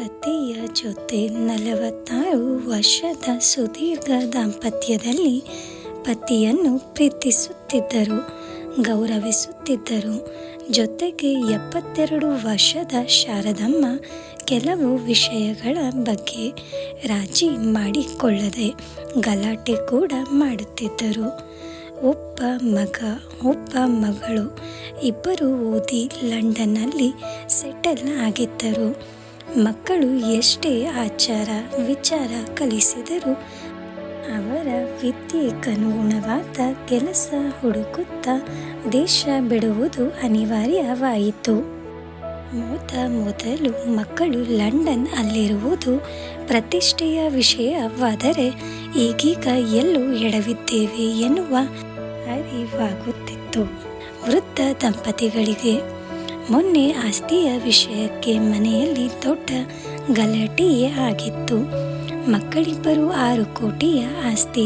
ಪತಿಯ ಜೊತೆ ನಲವತ್ತಾರು ವರ್ಷದ ಸುದೀರ್ಘ ದಾಂಪತ್ಯದಲ್ಲಿ ಪತಿಯನ್ನು ಪ್ರೀತಿಸುತ್ತಿದ್ದರು, ಗೌರವಿಸುತ್ತಿದ್ದರು. ಜೊತೆಗೆ ಎಪ್ಪತ್ತೆರಡು ವರ್ಷದ ಶಾರದಮ್ಮ ಕೆಲವು ವಿಷಯಗಳ ಬಗ್ಗೆ ರಾಜಿ ಮಾಡಿಕೊಳ್ಳದೆ ಗಲಾಟೆ ಕೂಡ ಮಾಡುತ್ತಿದ್ದರು. ಒಬ್ಬ ಮಗ, ಒಬ್ಬ ಮಗಳು ಇಬ್ಬರು ಓದಿ ಲಂಡನ್ನಲ್ಲಿ ಸೆಟಲ್ ಆಗಿದ್ದರು. ಮಕ್ಕಳು ಎಷ್ಟೇ ಆಚಾರ, ವಿಚಾರ ಕಲಿಸಿದರೂ ಅವರ ವಿದ್ಯೆಗನುಗುಣವಾದ ಕೆಲಸ ಹುಡುಕುತ್ತಾ ದೇಶ ಬಿಡುವುದು ಅನಿವಾರ್ಯವಾಯಿತು. ಮೊದ ಮೊದಲು ಮಕ್ಕಳು ಲಂಡನ್ ಅಲ್ಲಿರುವುದು ಪ್ರತಿಷ್ಠೆಯ ವಿಷಯವಾದರೆ ಈಗೀಗ ಎಲ್ಲೂ ಎಡವಿದ್ದೇವೆ ಎನ್ನುವ ಅರಿವಾಗುತ್ತಿತ್ತು. ವೃದ್ಧ ದಂಪತಿಗಳಿಗೆ ಮೊನ್ನೆ ಆಸ್ತಿಯ ವಿಷಯಕ್ಕೆ ಮನೆಯಲ್ಲಿ ದೊಡ್ಡ ಗಲಾಟೆಯೇ ಆಗಿತ್ತು. ಮಕ್ಕಳಿಬ್ಬರು ಆರು ಕೋಟಿಯ ಆಸ್ತಿ,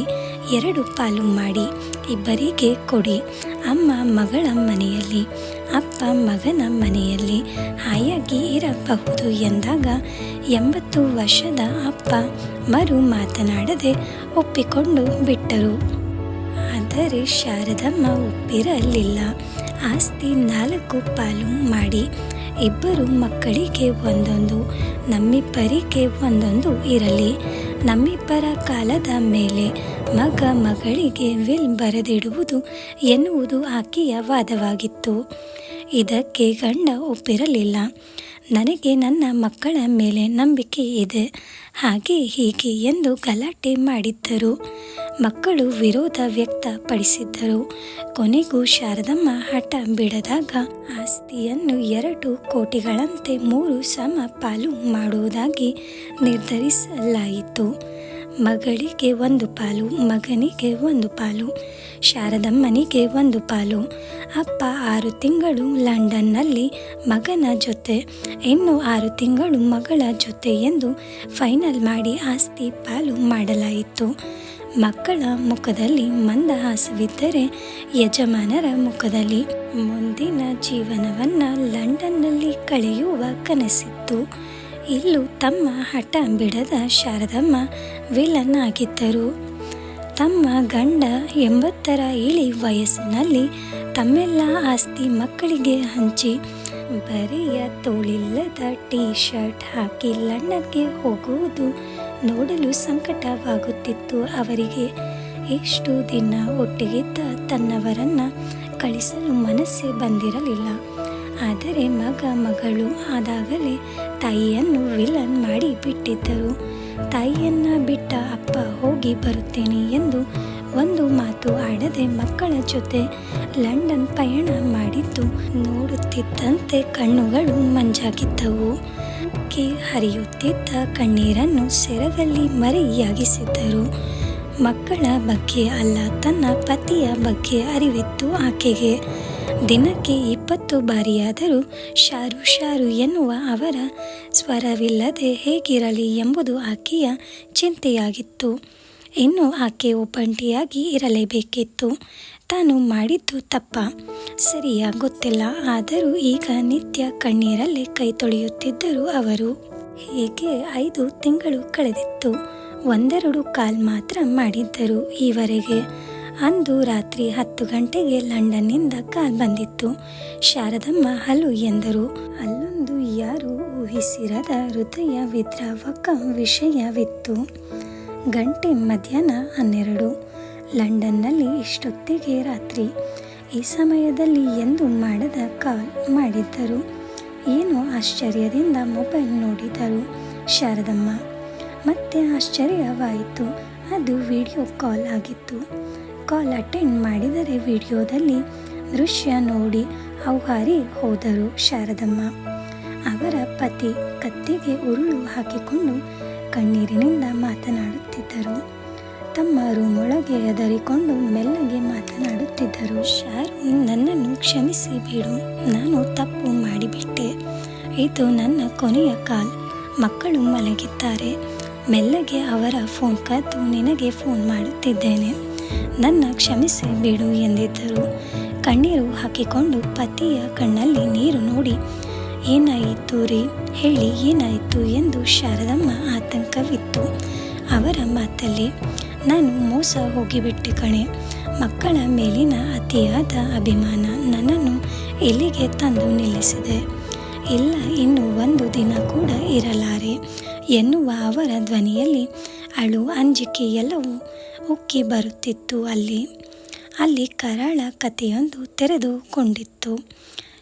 ಎರಡು ಪಾಲು ಮಾಡಿ ಇಬ್ಬರಿಗೆ ಕೊಡಿ, ಅಮ್ಮ ಮಗಳ ಮನೆಯಲ್ಲಿ, ಅಪ್ಪ ಮಗನ ಮನೆಯಲ್ಲಿ ಹಾಯಾಗಿ ಇರಬಹುದು ಎಂದಾಗ ಎಂಬತ್ತು ವರ್ಷದ ಅಪ್ಪ ಮರು ಮಾತನಾಡದೆ ಒಪ್ಪಿಕೊಂಡು ಬಿಟ್ಟರು. ಆದರೆ ಶಾರದಮ್ಮ ಒಪ್ಪಿರಲಿಲ್ಲ. ಆಸ್ತಿ ನಾಲ್ಕು ಪಾಲು ಮಾಡಿ. ಇಬ್ಬರು ಮಕ್ಕಳಿಗೆ ಒಂದೊಂದು, ನಮ್ಮಿಬ್ಬರಿಗೆ ಒಂದೊಂದು ಇರಲಿ. ನಮ್ಮಿಬ್ಬರ ಕಾಲದ ಮೇಲೆ ಮಗ ಮಗಳಿಗೆ ವಿಲ್ ಬರೆದಿಡುವುದು ಎನ್ನುವುದು ಆಕೆಯ ವಾದವಾಗಿತ್ತು. ಇದಕ್ಕೆ ಗಂಡ ಒಪ್ಪಿರಲಿಲ್ಲ. ನನಗೆ ನನ್ನ ಮಕ್ಕಳ ಮೇಲೆ ನಂಬಿಕೆ ಇದೆ. ಹಾಗೆ ಹೀಗೆ ಎಂದು ಗಲಾಟೆ ಮಾಡಿದ್ದರು. ಮಕ್ಕಳು ವಿರೋಧ ವ್ಯಕ್ತಪಡಿಸಿದ್ದರು. ಕೊನೆಗೂ ಶಾರದಮ್ಮ ಹಠ ಬಿಡದಾಗ ಆಸ್ತಿಯನ್ನು ಎರಡು ಕೋಟಿಗಳಂತೆ ಮೂರು ಸಮ ಪಾಲು ಮಾಡುವುದಾಗಿ ನಿರ್ಧರಿಸಲಾಯಿತು. ಮಗಳಿಗೆ ಒಂದು ಪಾಲು, ಮಗನಿಗೆ ಒಂದು ಪಾಲು, ಶಾರದಮ್ಮನಿಗೆ ಒಂದು ಪಾಲು. ಅಪ್ಪ ಆರು ತಿಂಗಳು ಲಂಡನ್ನಲ್ಲಿ ಮಗನ ಜೊತೆ, ಇನ್ನು ಆರು ತಿಂಗಳು ಮಗಳ ಜೊತೆ ಎಂದು ಫೈನಲ್ ಮಾಡಿ ಆಸ್ತಿ ಪಾಲು ಮಾಡಲಾಯಿತು. ಮಕ್ಕಳ ಮುಖದಲ್ಲಿ ಮಂದಹಾಸವಿದ್ದರೆ ಯಜಮಾನರ ಮುಖದಲ್ಲಿ ಮುಂದಿನ ಜೀವನವನ್ನು ಲಂಡನ್ನಲ್ಲಿ ಕಳೆಯುವ ಕನಸಿತ್ತು. ಇಲ್ಲೂ ತಮ್ಮ ಹಠ ಬಿಡದ ಶಾರದಮ್ಮ ವಿಲನ್ ಆಗಿದ್ದರು. ತಮ್ಮ ಗಂಡ ಎಂಬತ್ತರ ಇಳಿ ವಯಸ್ಸಿನಲ್ಲಿ ತಮ್ಮೆಲ್ಲ ಆಸ್ತಿ ಮಕ್ಕಳಿಗೆ ಹಂಚಿ, ಬರಿಯ ತೋಳಿಲ್ಲದ ಟೀ ಶರ್ಟ್ ಹಾಕಿ ಲಂಡನ್ಗೆ ಹೋಗುವುದು ನೋಡಲು ಸಂಕಟವಾಗುತ್ತಿತ್ತು ಅವರಿಗೆ. ಎಷ್ಟು ದಿನ ಒಟ್ಟಿಗಿದ್ದ ತನ್ನವರನ್ನ ಕಳಿಸಲು ಮನಸ್ಸೇ ಬಂದಿರಲಿಲ್ಲ. ಆದರೆ ಮಗ ಮಗಳು ಆದಾಗಲೇ ತಾಯಿಯನ್ನು ವಿಲನ್ ಮಾಡಿ ಬಿಟ್ಟಿದ್ದರು. ತಾಯಿಯನ್ನು ಬಿಟ್ಟ ಅಪ್ಪ ಹೋಗಿ ಬರುತ್ತೇನೆ ಎಂದು ಒಂದು ಮಾತು ಆಡದೆ ಮಕ್ಕಳ ಜೊತೆ ಲಂಡನ್ ಪಯಣ ಮಾಡಿದ್ದು ನೋಡುತ್ತಿದ್ದಂತೆ ಕಣ್ಣುಗಳು ಮಂಜಾಗಿದ್ದವು. ಕೆ ಹರಿಯುತ್ತಿದ್ದ ಕಣ್ಣೀರನ್ನು ಸೆರಗಲ್ಲಿ ಮರೆಯಾಗಿಸಿದ್ದರು. ಮಕ್ಕಳ ಬಗ್ಗೆ ಅಲ್ಲ, ತನ್ನ ಪತಿಯ ಬಗ್ಗೆ ಅರಿವಿತ್ತು ಆಕೆಗೆ. ದಿನಕ್ಕೆ ಇಪ್ಪತ್ತು ಬಾರಿಯಾದರೂ ಶಾರು ಶಾರು ಎನ್ನುವ ಅವರ ಸ್ವರವಿಲ್ಲದೆ ಹೇಗಿರಲಿ ಎಂಬುದು ಆಕೆಯ ಚಿಂತೆಯಾಗಿತ್ತು. ಇನ್ನು ಆಕೆ ಒಬ್ಬಂಟಿಯಾಗಿ ಇರಲೇಬೇಕಿತ್ತು. ತಾನು ಮಾಡಿದ್ದು ತಪ್ಪ. ಸರಿಯಾ? ಗೊತ್ತಿಲ್ಲ. ಆದರೂ ಈಗ ನಿತ್ಯ ಕಣ್ಣೀರಲ್ಲಿ ಕೈ ತೊಳೆಯುತ್ತಿದ್ದರು ಅವರು. ಹೀಗೆ ಐದು ತಿಂಗಳು ಕಳೆದಿತ್ತು. ಒಂದೆರಡು ಕಾಲ್ ಮಾತ್ರ ಮಾಡಿದ್ದರು ಈವರೆಗೆ. ಅಂದು ರಾತ್ರಿ ಹತ್ತು ಗಂಟೆಗೆ ಲಂಡನ್ನಿಂದ ಕಾಲ್ ಬಂದಿತ್ತು. ಶಾರದಮ್ಮ, ಹಲು ಎಂದರು. ಅಲ್ಲೊಂದು ಯಾರು ಊಹಿಸಿರದ ಹೃದಯ ವಿದ್ರಾವಕ ವಿಷಯವಿತ್ತು. ಗಂಟೆ ಮಧ್ಯಾಹ್ನ ಹನ್ನೆರಡು. ಲಂಡನ್ನಲ್ಲಿ ಇಷ್ಟೊತ್ತಿಗೆ ರಾತ್ರಿ. ಈ ಸಮಯದಲ್ಲಿ ಎಂದು ಮಾಡದ ಕಾಲ್ ಮಾಡಿದ್ದರು. ಏನು ಆಶ್ಚರ್ಯದಿಂದ ಮೊಬೈಲ್ ನೋಡಿದರು ಶಾರದಮ್ಮ. ಮತ್ತೆ ಆಶ್ಚರ್ಯವಾಯಿತು. ಅದು ವಿಡಿಯೋ ಕಾಲ್ ಆಗಿತ್ತು. ಕಾಲ್ ಅಟೆಂಡ್ ಮಾಡಿದರೆ ವಿಡಿಯೋದಲ್ಲಿ ದೃಶ್ಯ ನೋಡಿ ಔಹಾರಿ ಹೋದರು ಶಾರದಮ್ಮ. ಅವರ ಪತಿ ಕತ್ತಿಗೆ ಉರುಳು ಹಾಕಿಕೊಂಡು ಕಣ್ಣೀರಿನಿಂದ ಮಾತನಾಡುತ್ತಿದ್ದರು. ತಮ್ಮ ಮೊಳಗೆ ಎದರಿಕೊಂಡು ಮೆಲ್ಲಗೆ ಮಾತನಾಡುತ್ತಿದ್ದರು. ಶಾರು, ನನ್ನನ್ನು ಕ್ಷಮಿಸಿ ಬಿಡು. ನಾನು ತಪ್ಪು ಮಾಡಿಬಿಟ್ಟೆ. ಇದು ನನ್ನ ಕೊನೆಯ ಕಾಲ್. ಮಕ್ಕಳು ಮಲಗಿದ್ದಾರೆ. ಮೆಲ್ಲಗೆ ಅವರ ಫೋನ್ ಕದ್ದು ನಿನಗೆ ಫೋನ್ ಮಾಡುತ್ತಿದ್ದೇನೆ. ನನ್ನ ಕ್ಷಮಿಸಿ ಬಿಡು ಎಂದಿದ್ದರು. ಕಣ್ಣೀರು ಹಾಕಿಕೊಂಡು ಪತಿಯ ಕಣ್ಣಲ್ಲಿ ನೀರು ನೋಡಿ, ಏನಾಯಿತು ರೀ? ಹೇಳಿ ಏನಾಯಿತು? ಎಂದು ಶಾರದಮ್ಮ ಆತಂಕವಿತ್ತು. ಅವರ ಮಾತಲ್ಲಿ ನಾನು ಮೋಸ ಹೋಗಿಬಿಟ್ಟೆ ಕಣೆ. ಮಕ್ಕಳ ಮೇಲಿನ ಅತಿಯಾದ ಅಭಿಮಾನ ನನ್ನನ್ನು ಎಲ್ಲಿಗೆ ತಂದು ನಿಲ್ಲಿಸಿದೆ? ಇಲ್ಲ, ಇನ್ನು ಒಂದು ದಿನ ಕೂಡ ಇರಲಾರೆ. ಎನ್ನುವ ಅವರ ಧ್ವನಿಯಲ್ಲಿ ಅಳು ಅಂಜಿಕೆ ಎಲ್ಲವೂ ಉಕ್ಕಿ ಬರುತ್ತಿತ್ತು ಅಲ್ಲಿ. ಅಲ್ಲಿ ಕರಾಳ ಕಥೆಯೊಂದು ತೆರೆದುಕೊಂಡಿತ್ತು.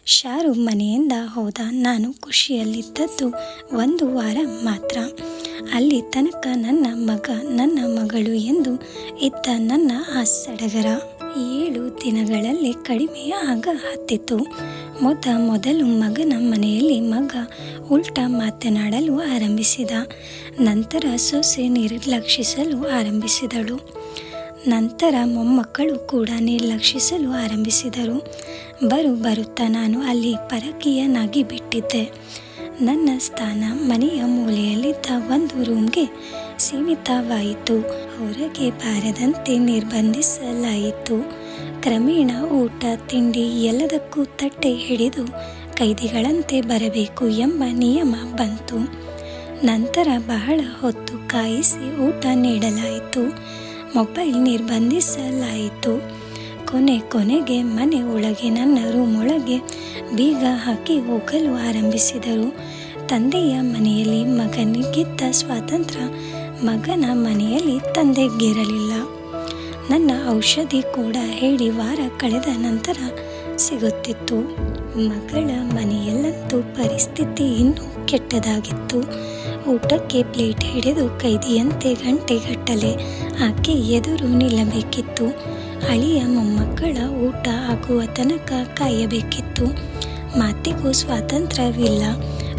ಶಾರು ಮನೆಯಿಂದ ಹೋದ ನಾನು ಖುಷಿಯಲ್ಲಿದ್ದದ್ದು ಒಂದು ವಾರ ಮಾತ್ರ. ಅಲ್ಲಿ ತನಕ ನನ್ನ ಮಗ, ನನ್ನ ಮಗಳು ಎಂದು ಇದ್ದ ನನ್ನ ಆ ಸಡಗರ ಏಳು ದಿನಗಳಲ್ಲಿ ಕಡಿಮೆ ಆಗ ಹತ್ತಿತು. ಮೊದ ಮೊದಲು ಮಗನ ಮನೆಯಲ್ಲಿ ಮಗ ಉಲ್ಟ ಮಾತನಾಡಲು ಆರಂಭಿಸಿದ. ನಂತರ ಸೊಸೆ ನಿರ್ಲಕ್ಷಿಸಲು ಆರಂಭಿಸಿದಳು. ನಂತರ ಮೊಮ್ಮಕ್ಕಳು ಕೂಡ ನಿರ್ಲಕ್ಷಿಸಲು ಆರಂಭಿಸಿದರು. ಬರು ಬರುತ್ತಾ ನಾನು ಅಲ್ಲಿ ಪರಕೀಯನಾಗಿ ಬಿಟ್ಟಿದ್ದೆ. ನನ್ನ ಸ್ಥಾನ ಮನೆಯ ಮೂಲೆಯಲ್ಲಿದ್ದ ಒಂದು ರೂಮ್ಗೆ ಸೀಮಿತವಾಯಿತು. ಹೊರಗೆ ಬಾರದಂತೆ ನಿರ್ಬಂಧಿಸಲಾಯಿತು. ಕ್ರಮೇಣ ಊಟ, ತಿಂಡಿ ಎಲ್ಲದಕ್ಕೂ ತಟ್ಟೆ ಹಿಡಿದು ಕೈದಿಗಳಂತೆ ಬರಬೇಕು ಎಂಬ ನಿಯಮ ಬಂತು. ನಂತರ ಬಹಳ ಹೊತ್ತು ಕಾಯಿಸಿ ಊಟ ನೀಡಲಾಯಿತು. ಮೊಬೈಲ್ ನಿರ್ಬಂಧಿಸಲಾಯಿತು. ಕೊನೆ ಕೊನೆಗೆ ಮನೆ ಒಳಗೆ ನನ್ನ ರೂಮ್ ಒಳಗೆ ಬೀಗ ಹಾಕಿ ಹೋಗಲು ಆರಂಭಿಸಿದರು. ತಂದೆಯ ಮನೆಯಲ್ಲಿ ಮಗನಿಗಿದ್ದ ಸ್ವಾತಂತ್ರ್ಯ, ಮಗನ ಮನೆಯಲ್ಲಿ ತಂದೆಗಿರಲಿಲ್ಲ ನನ್ನ ಔಷಧಿ ಕೂಡ ಹೇಳಿ ವಾರ ಕಳೆದ ನಂತರ ಸಿಗುತ್ತಿತ್ತು. ಮಗಳ ಮನೆಯಲ್ಲಂತೂ ಪರಿಸ್ಥಿತಿ ಇನ್ನೂ ಕೆಟ್ಟದಾಗಿತ್ತು. ಊಟಕ್ಕೆ ಪ್ಲೇಟ್ ಹಿಡಿದು ಕೈದಿಯಂತೆ ಗಂಟೆಗಟ್ಟಲೆ ಆಕೆ ಎದುರು ನಿಲ್ಲಬೇಕಿತ್ತು. ಅಳಿಯ ಮೊಮ್ಮಕ್ಕಳ ಊಟ ಆಗುವ ತನಕ ಕಾಯಬೇಕಿತ್ತು. ಮಾತಿಗೂ ಸ್ವಾತಂತ್ರ್ಯವಿಲ್ಲ.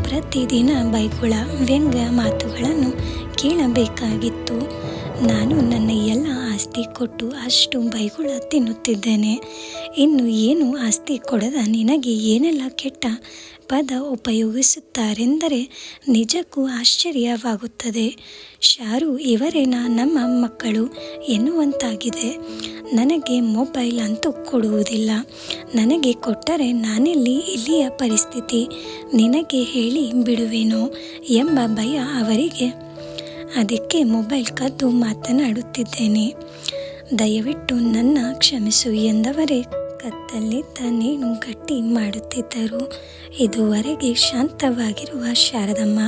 ಪ್ರತಿದಿನ ಬೈಗುಳ, ವ್ಯಂಗ್ಯ ಮಾತುಗಳನ್ನು ಕೇಳಬೇಕಾಗಿತ್ತು. ನಾನು ನನ್ನ ಎಲ್ಲ ಆಸ್ತಿ ಕೊಟ್ಟು ಅಷ್ಟು ಬೈಗುಳ ತಿನ್ನುತ್ತಿದ್ದೇನೆ. ಇನ್ನು ಏನು ಆಸ್ತಿ ಕೊಡದ ನಿನಗೆ ಏನೆಲ್ಲ ಕೆಟ್ಟ ಪದ ಉಪಯೋಗಿಸುತ್ತಾರೆಂದರೆ ನಿಜಕ್ಕೂ ಆಶ್ಚರ್ಯವಾಗುತ್ತದೆ. ಶಾರು ಇವರೇನ ನಮ್ಮ ಮಕ್ಕಳು ಎನ್ನುವಂತಾಗಿದೆ. ನನಗೆ ಮೊಬೈಲ್ ಅಂತೂ ಕೊಡುವುದಿಲ್ಲ. ನನಗೆ ಕೊಟ್ಟರೆ ನಾನಿಲ್ಲಿ ಇಲ್ಲಿಯ ಪರಿಸ್ಥಿತಿ. ನಿನಗೆ ಹೇಳಿ ಬಿಡುವೆನೋ ಎಂಬ ಭಯ ಅವರಿಗೆ. ಅದಕ್ಕೆ ಮೊಬೈಲ್ ಕದ್ದು ಮಾತನಾಡುತ್ತಿದ್ದೇನೆ. ದಯವಿಟ್ಟು ನನ್ನ ಕ್ಷಮಿಸು ಎಂದವರೇ. ಕತ್ತಲ್ಲಿದ್ದ ನೇಣು ಗಟ್ಟಿ ಮಾಡುತ್ತಿದ್ದರು. ಇದುವರೆಗೆ ಶಾಂತವಾಗಿರುವ ಶಾರದಮ್ಮ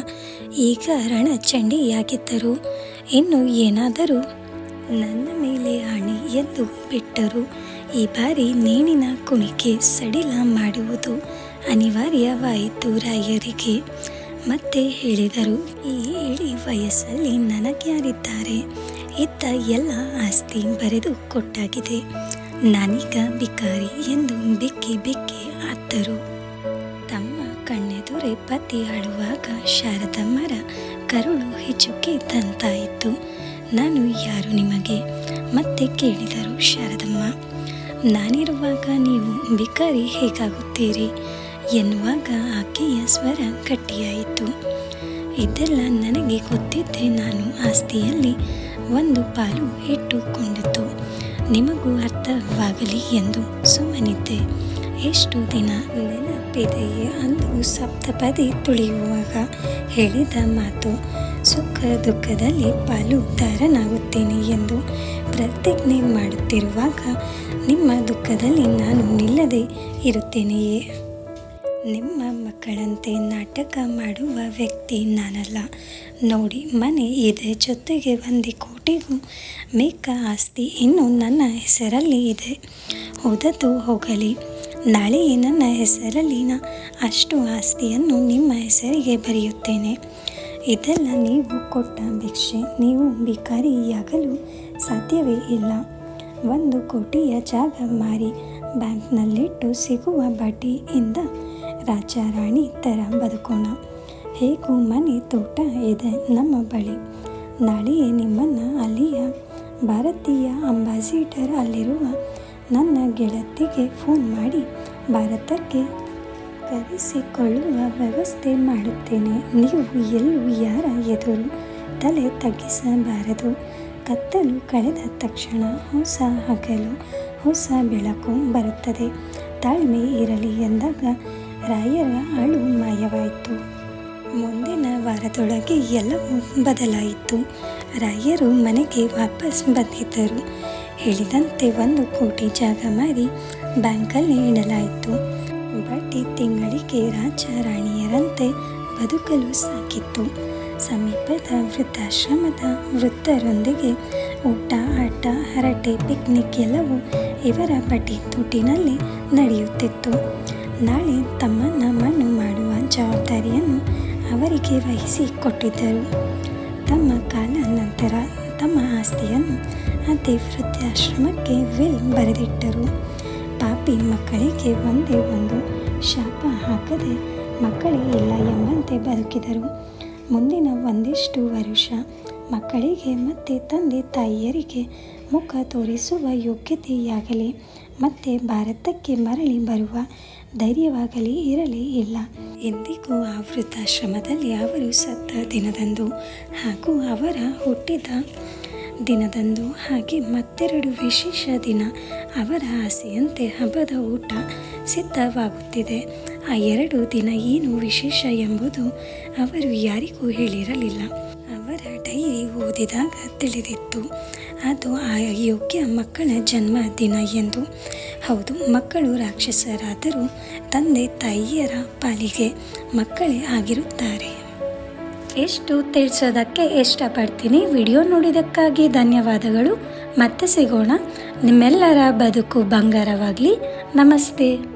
ಈಗ ರಣಚಂಡಿಯಾಗಿದ್ದರು. ಇನ್ನು ಏನಾದರೂ ನನ್ನ ಮೇಲೆ ಆಣೆ ಎಂದು ಬಿಟ್ಟರು. ಈ ಬಾರಿ ನೇಣಿನ ಕುಣಿಕೆ ಸಡಿಲ ಮಾಡುವುದು ಅನಿವಾರ್ಯವಾಯಿತು ರಾಯರಿಗೆ. ಮತ್ತೆ ಹೇಳಿದರು, ಈ ಇಳಿ ವಯಸ್ಸಲ್ಲಿ ನನಗ್ಯಾರಿದ್ದಾರೆ? ಇತ್ತ ಎಲ್ಲ ಆಸ್ತಿ ಬರೆದು ಕೊಟ್ಟಾಗಿದೆ. ನಾನೀಗ ಬಿಕಾರಿ ಎಂದು ಬಿಕ್ಕಿ ಬಿಕ್ಕಿ ಅತ್ತರು ತಮ್ಮ ಕಣ್ಣೆದುರೆ ಪತಿ ಅಳುವಾಗ ಶಾರದಮ್ಮರ ಕರುಳು ಹಿಚುಕಿದ್ದಂತಾಯಿತು ನಾನು ಯಾರು ನಿಮಗೆ? ಮತ್ತೆ ಕೇಳಿದರು ಶಾರದಮ್ಮ. ನಾನಿರುವಾಗ ನೀವು ಬಿಕಾರಿ ಹೇಗಾಗುತ್ತೀರಿ? ಎನ್ನುವಾಗ ಆಕೆಯ ಸ್ವರ ಗಟ್ಟಿಯಾಯಿತು. ಇದೆಲ್ಲ ನನಗೆ ಗೊತ್ತಿದ್ದೆ ನಾನು ಆಸ್ತಿಯಲ್ಲಿ ಒಂದು ಪಾಲು ಇಟ್ಟುಕೊಂಡಿತು ನಿಮಗೂ ಅರ್ಥವಾಗಲಿ ಎಂದು ಸುಮ್ಮನಿದ್ದೆ. ಎಷ್ಟು ದಿನ ನೆನಪಿದೆಯೇ ಅಂದು ಸಪ್ತಪದಿ ತುಳಿಯುವಾಗ ಹೇಳಿದ ಮಾತು. ಸುಖ ದುಃಖದಲ್ಲಿ ಪಾಲುದಾರನಾಗುತ್ತೇನೆ ಎಂದು ಪ್ರತಿಜ್ಞೆ ಮಾಡುತ್ತಿರುವಾಗ ನಿಮ್ಮ ದುಃಖದಲ್ಲಿ ನಾನು ನಿಲ್ಲದೆ ಇರುತ್ತೇನೆಯೇ? ನಿಮ್ಮ ಮಕ್ಕಳಂತೆ ನಾಟಕ ಮಾಡುವ ವ್ಯಕ್ತಿ ನಾನಲ್ಲ. ನೋಡಿ, ಮನೆ ಇದೆ. ಜೊತೆಗೆ ಒಂದು ಕೋಟಿಗೂ ಮೇಕ ಆಸ್ತಿ ಇನ್ನು ನನ್ನ ಹೆಸರಲ್ಲಿ ಇದೆ. ಹೋದದ್ದು ಹೋಗಲಿ. ನಾಳೆಯೇ ನನ್ನ ಹೆಸರಲ್ಲಿನ ಅಷ್ಟು ಆಸ್ತಿಯನ್ನು ನಿಮ್ಮ ಹೆಸರಿಗೆ ಬರೆಯುತ್ತೇನೆ. ಇದೆಲ್ಲ ನೀವು ಕೊಟ್ಟ ಭಿಕ್ಷೆ, ನೀವು ಭಿಕಾರಿಯಾಗಲು ಸಾಧ್ಯವೇ ಇಲ್ಲ. ಒಂದು ಕೋಟಿಯ ಜಾಗ ಮಾರಿ, ಬ್ಯಾಂಕ್ನಲ್ಲಿಟ್ಟು ಸಿಗುವ ಬಡ್ಡಿಯಿಂದ ರಾಜ ರಾಣಿ ಥರ ಬದುಕೋಣ. ಹೇಗೂ ಮನೆ ತೋಟ ಇದೆ ನಮ್ಮ ಬಳಿ. ನಾಳೆಯೇ ನಿಮ್ಮನ್ನು ಅಲ್ಲಿಯ ಭಾರತೀಯ ಅಂಬಾಸಿಡರ್ ಅಲ್ಲಿರುವ ನನ್ನ ಗೆಳತಿಗೆ ಫೋನ್ ಮಾಡಿ ಭಾರತಕ್ಕೆ ಕರೆಸಿಕೊಳ್ಳುವ ವ್ಯವಸ್ಥೆ ಮಾಡುತ್ತೇನೆ. ನೀವು ಎಲ್ಲೂ ಯಾರ ಎದುರು ತಲೆ ತಗ್ಗಿಸಬಾರದು. ಕತ್ತಲು ಕಳೆದ ತಕ್ಷಣ ಹೊಸ ಹಗಲು, ಹೊಸ ಬೆಳಕು ಬರುತ್ತದೆ. ತಾಳ್ಮೆ ಇರಲಿ ಎಂದಾಗ ರಾಯರ ಅಳು ಮಾಯವಾಯಿತು. ಮುಂದಿನ ವಾರದೊಳಗೆ ಎಲ್ಲವೂ ಬದಲಾಯಿತು. ರಾಯರು ಮನೆಗೆ ವಾಪಸ್ ಬಂದಿದ್ದರು. ಹೇಳಿದಂತೆ ಒಂದು ಕೋಟಿ ಜಾಗ ಮಾರಿ ಬ್ಯಾಂಕಲ್ಲಿ ಇಡಲಾಯಿತು. ಬಡ್ಡಿ ತಿಂಗಳಿಗೆ ರಾಜ ರಾಣಿಯರಂತೆ ಬದುಕಲು ಸಾಕಿತ್ತು. ಸಮೀಪದ ವೃದ್ಧಾಶ್ರಮದ ವೃದ್ಧರೊಂದಿಗೆ ಊಟ, ಆಟ, ಹರಟೆ ಪಿಕ್ನಿಕ್ ಎಲ್ಲವೂ ಇವರ ಪಟಿ ತುಟಿನಲ್ಲಿ ನಡೆಯುತ್ತಿತ್ತು. ನಾಳೆ ತಮ್ಮನ್ನ ಮಣ್ಣು ಮಾಡುವ ಜವಾಬ್ದಾರಿಯನ್ನು ಅವರಿಗೆ ವಹಿಸಿ ಕೊಟ್ಟಿದ್ದರು ತಮ್ಮ ಕಾಲ ನಂತರ ತಮ್ಮ ಆಸ್ತಿಯನ್ನು ಅದೇ ವೃದ್ಧಾಶ್ರಮಕ್ಕೆ ವಿಲ್ ಬರೆದಿಟ್ಟರು. ಪಾಪಿ ಮಕ್ಕಳಿಗೆ ಒಂದೇ ಒಂದು ಶಾಪ ಹಾಕದೆ ಮಕ್ಕಳಿಗೆ ಇಲ್ಲ ಎಂಬಂತೆ ಬದುಕಿದರು. ಮುಂದಿನ ಒಂದಿಷ್ಟು ವರುಷ ಮಕ್ಕಳಿಗೆ ಮತ್ತು ತಂದೆ ತಾಯಿಯರಿಗೆ ಮುಖ ತೋರಿಸುವ ಯೋಗ್ಯತೆಯಾಗಲಿ, ಮತ್ತೆ ಭಾರತಕ್ಕೆ ಮರಳಿ ಬರುವ ಧೈರ್ಯವಾಗಲಿ ಇರಲೇ ಇಲ್ಲ. ಎಂದಿಗೂ ಆ ವೃದ್ಧಾಶ್ರಮದಲ್ಲಿ ಅವರು ಸತ್ತ ದಿನದಂದು ಹಾಗೂ ಅವರ ಹುಟ್ಟಿದ ದಿನದಂದು ಹಾಗೆ ಮತ್ತೆರಡು ವಿಶೇಷ ದಿನ ಅವರ ಆಸೆಯಂತೆ ಹಬ್ಬದ ಊಟ ಸಿದ್ಧವಾಗುತ್ತಿದೆ. ಆ ಎರಡು ದಿನ ಏನು ವಿಶೇಷ ಎಂಬುದು ಅವರು ಯಾರಿಗೂ ಹೇಳಿರಲಿಲ್ಲ. ಅವರ ಡೈರಿ ಓದಿದಾಗ ತಿಳಿದಿತ್ತು. ಅದು ಆ ಯೋಗ್ಯ ಮಕ್ಕಳ ಜನ್ಮ ದಿನ ಎಂದು. ಹೌದು, ಮಕ್ಕಳು ರಾಕ್ಷಸರಾದರೂ ತಂದೆ ತಾಯಿಯರ ಪಾಲಿಗೆ ಮಕ್ಕಳೇ ಆಗಿರುತ್ತಾರೆ. ಎಷ್ಟು ತಿಳಿಸೋದಕ್ಕೆ ಇಷ್ಟಪಡ್ತೀನಿ ವಿಡಿಯೋ ನೋಡಿದ್ದಕ್ಕಾಗಿ ಧನ್ಯವಾದಗಳು. ಮತ್ತೆ ಸಿಗೋಣ. ನಿಮ್ಮೆಲ್ಲರ ಬದುಕು ಬಂಗಾರವಾಗಲಿ. ನಮಸ್ತೆ.